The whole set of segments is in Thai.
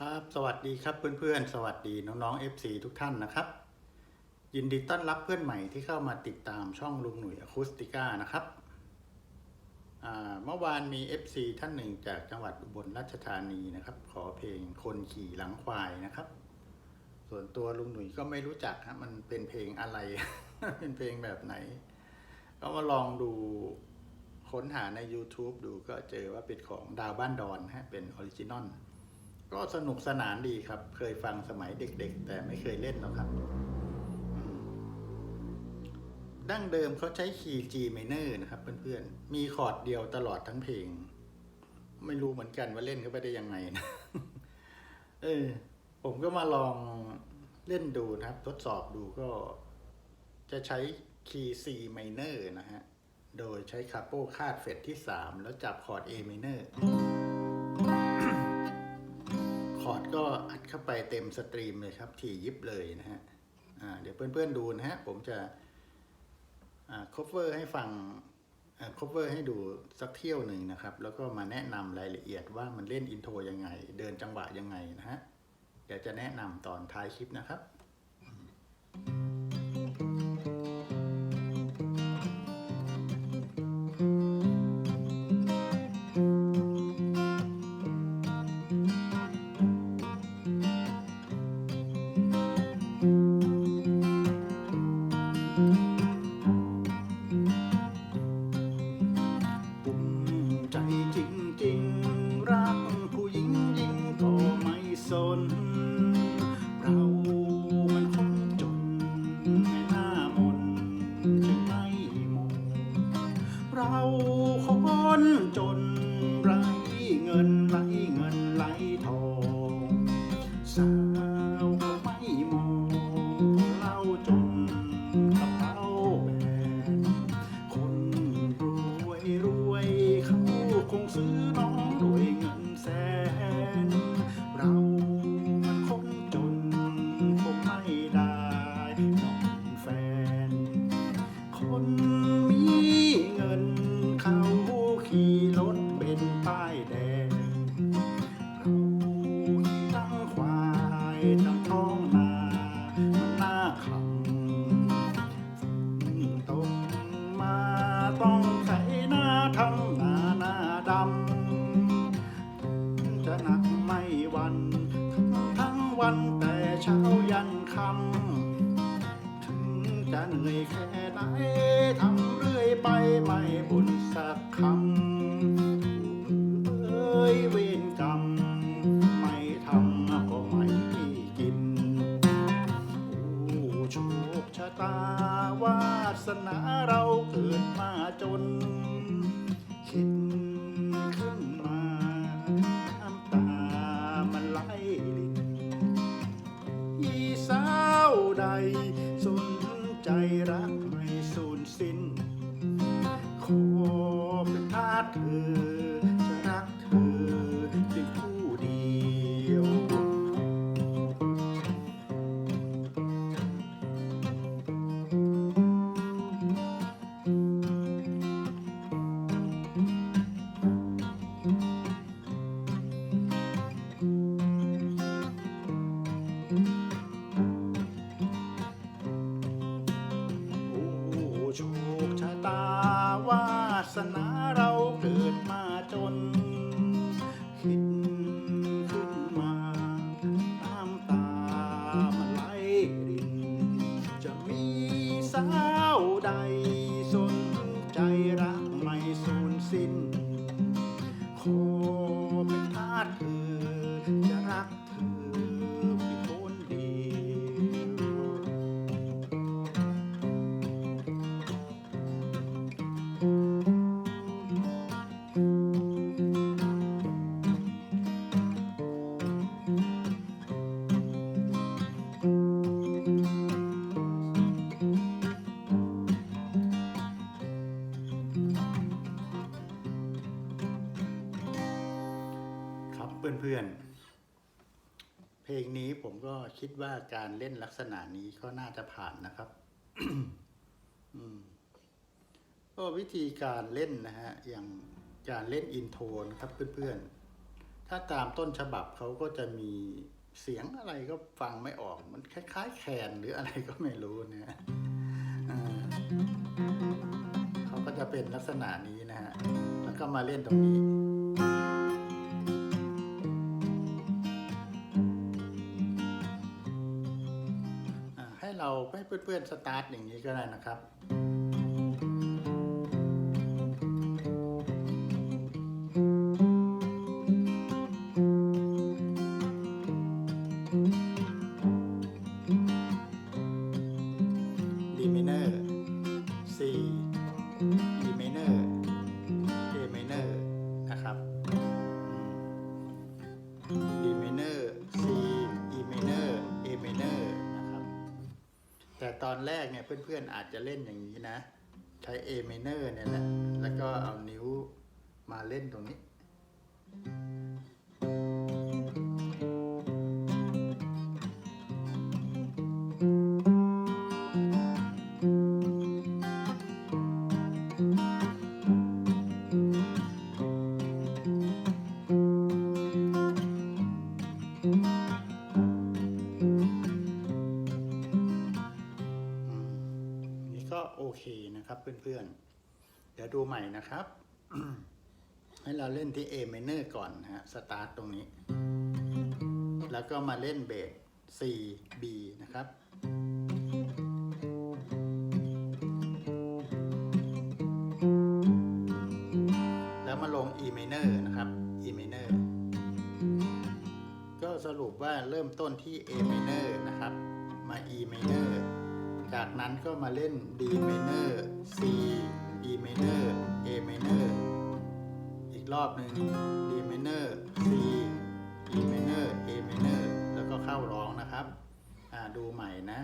ครับ สวัสดีครับเพื่อนๆ สวัสดีน้องๆ FC ทุกท่านนะครับ ยินดีต้อนรับเพื่อนใหม่ที่เข้ามาติดตามช่องลุงหนุ่ยอะคูสติก้านะครับเมื่อวานมี FC ท่านหนึ่งจากจังหวัดอุบลราชธานีนะครับ ขอเพลงคนขี่หลังควายนะครับ ส่วนตัวลุงหนุ่ยก็ไม่รู้จักฮะมันเป็นเพลงอะไร เป็นเพลงแบบไหน ก็มาลองดูค้นหาใน YouTube ดูก็เจอว่าเป็นของดาวบ้านดอนฮะเป็นออริจินอล ก็สนุกสนานดีครับ เคยฟังสมัยเด็กๆ แต่ไม่เคยเล่นหรอกครับ ดั้งเดิมเขาใช้คีย์ G minor นะครับเพื่อนๆ มีคอร์ดเดียวตลอดทั้งเพลง ไม่รู้เหมือนกันว่าเล่นเข้าไปได้ยังไงนะเออ ผมก็มาลองเล่นดูนะครับ ทดสอบดูก็จะใช้คีย์ C minor นะฮะ โดยใช้คาโปคาดเฟดที่ 3 แล้วจับคอร์ด A minor คอร์ดก็อัดเข้าไปเต็มสตรีมเลยครับ ถี่ยิบเลยนะฮะเดี๋ยวเพื่อนๆดูนะฮะ ผมจะอ่า cover ให้ฟังคบเวอร์ให้ดูสักเที่ยวหนึ่งนะครับ แล้วก็มาแนะนำรายละเอียดว่ามันเล่นอินโทรยังไง เดินจังหวะยังไงนะฮะ เดี๋ยวจะแนะนำตอนท้ายคลิปนะครับ วันแต่เช้ายันคำถึงจะเหนื่อยแค่ไหนทำเรื่อยไปไม่บุญสักคำเอ้ยเวรกรรม ไม่ทำก็ไม่กินโอ้โชคชะตาวาสนาเราเกิดมาจน พื่อนๆ เพลงนี้ผมก็คิดว่าการเล่นลักษณะนี้ก็น่าจะผ่านนะครับอืมก็วิธีการเล่นนะฮะ อย่างการเล่นอินโทนครับเพื่อนๆ ถ้าตามต้นฉบับเขาก็จะมีเสียงอะไรก็ฟังไม่ออก มันคล้าย ๆ แคนหรืออะไรก็ไม่รู้นะอ่าเขาก็จะเป็นลักษณะนี้นะฮะ แล้วก็มาเล่นตรงนี้ เราให้เพื่อนๆสตาร์ทอย่างนี้ก็ได้นะครับ เนี่ยเพื่อนๆอาจจะเล่นอย่างนี้นะ ใช้ A minor เนี่ยแหละ แล้วก็เอานิ้วมาเล่นตรงนี้ ก็โอเคนะครับเพื่อนๆ เดี๋ยวดูใหม่นะครับ ให้เราเล่นที่ A minor ก่อนนะฮะ สตาร์ทตรงนี้ แล้วก็มาเล่นเบส C B นะครับแล้วมาลง E minor นะครับ E minor ก็สรุปว่าเริ่มต้นที่ A minor นะครับ จากนั้นก็มาเล่น D minor C E minor A minor อีกรอบหนึ่ง D minor C E minor A minor แล้วก็เข้าร้องนะครับอ่าดูใหม่นะ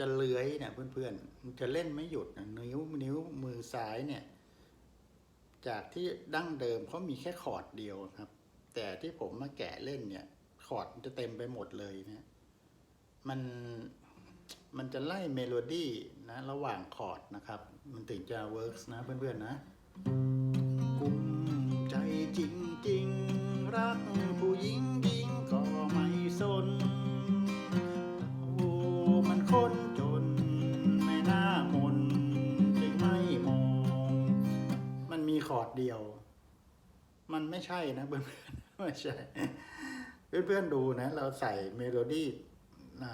จะเลื้อยเนี่ยเพื่อนๆ มันจะเล่นไม่หยุดนะนิ้วนิ้วมือซ้ายเนี่ย จากที่ดั้งเดิมเขามีแค่คอร์ดเดียวครับ แต่ที่ผมมาแกะเล่นเนี่ยคอร์ดมันจะเต็มไปหมดเลยนะมันมันจะไล่เมโลดี้นะระหว่างคอร์ดนะครับ มันถึงจะเวิร์กนะเพื่อนๆนะกุมใจจริง ใช่นะเพื่อนๆไม่ใช่ เพื่อนๆดูนะ เราใส่เมโลดี้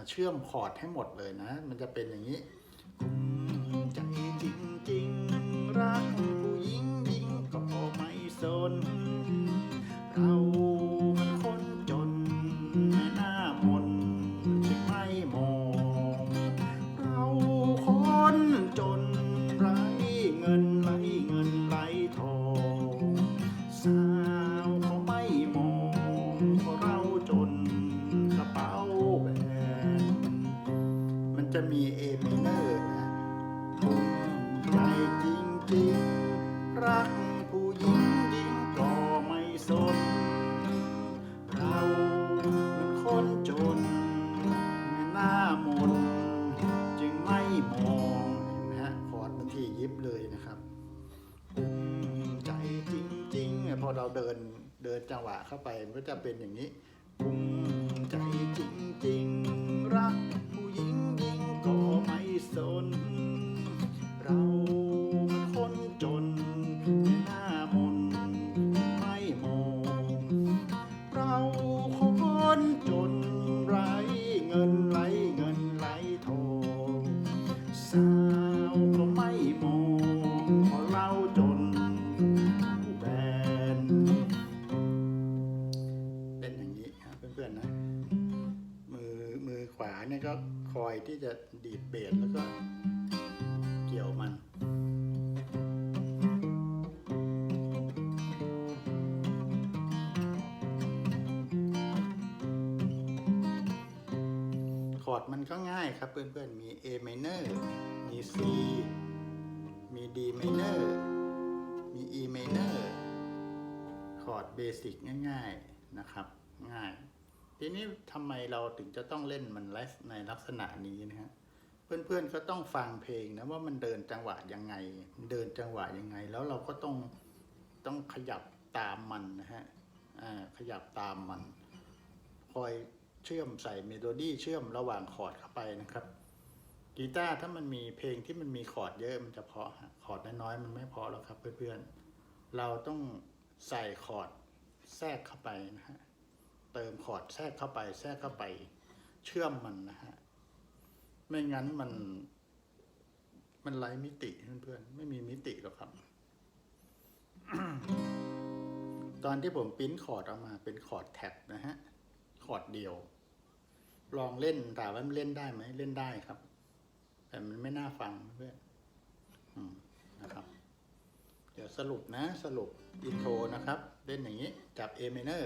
เชื่อมคอร์ดให้หมดเลยนะ มันจะเป็นอย่างนี้กุมใจจริงๆรัก เข้าไปมันก็จะเป็นอย่างนี้ เนี่ยก็คอยที่จะดีดเบสแล้วก็เกี่ยวมันคอร์ดมันก็ง่ายครับเพื่อนๆ มี A minor มี C มี D minor มี E minor คอร์ดเบสิกง่ายๆนะครับ ง่าย ทีนี้ทำไมเราถึงจะต้องเล่นมันในลักษณะนี้นะฮะเพื่อนๆก็ต้องฟังเพลงนะว่ามันเดินจังหวะยังไง เดินจังหวะยังไง แล้วเราก็ต้องต้องขยับตามมันนะฮะอ่าขยับตามมัน คอยเชื่อมใส่เมโลดี้เชื่อมระหว่างคอร์ดเข้าไปนะครับกีตาร์ถ้ามันมีเพลงที่มันมีคอร์ดเยอะมันจะเพราะคอร์ดน้อยๆมันไม่เพราะหรอกครับเพื่อนๆเราต้องใส่คอร์ดแทรกเข้าไปนะฮะ เติมคอร์ดแทรกเข้าไป แทรกเข้าไปเชื่อมมันนะฮะ ไม่งั้นมัน มันไร้มิติเพื่อนๆ ไม่มีมิติหรอกครับ ตอนที่ผมปริ้นคอร์ดออกมาเป็นคอร์ดแท็บนะฮะ คอร์ดเดียว ลองเล่นถามว่ามันเล่นได้ไหม เล่นได้ครับ แต่มันไม่น่าฟังเพื่อนนะครับ เดี๋ยวสรุปนะ สรุปอินโทรนะครับ เล่นอย่างนี้ จับ A minor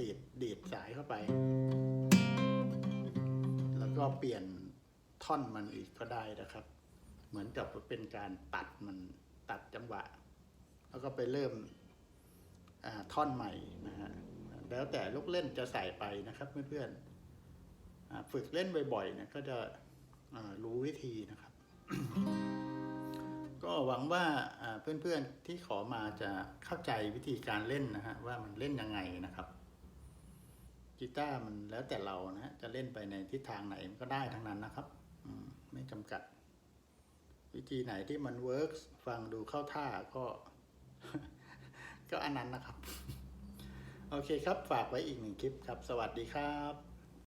ดีดดีดสายเข้าไป แล้วก็เปลี่ยนท่อนมันอีกก็ได้นะครับ เหมือนกับเป็นการตัดมันตัดจังหวะ แล้วก็ไปเริ่มท่อนใหม่นะฮะแล้วแต่ลูกเล่นจะใส่ไปนะครับเพื่อนๆอ่าฝึกเล่นบ่อยๆเนี่ยก็จะรู้วิธีนะครับ ก็หวังว่าอ่าเพื่อนๆที่ขอมาจะเข้าใจวิธีการเล่นนะฮะว่ามันเล่นยังไงนะครับ กีตาร์มันแล้วแต่เรานะฮะจะเล่นไปในทิศทางไหนมันก็ได้ทั้งนั้นนะครับมไม่จำกัด วิธีไหนที่มันเวิร์กฟังดูเข้าท่าก็ ก็อันนั้นนะครับ โอเคครับฝากไว้อีกหนึ่งคลิปครับ สวัสดีครับ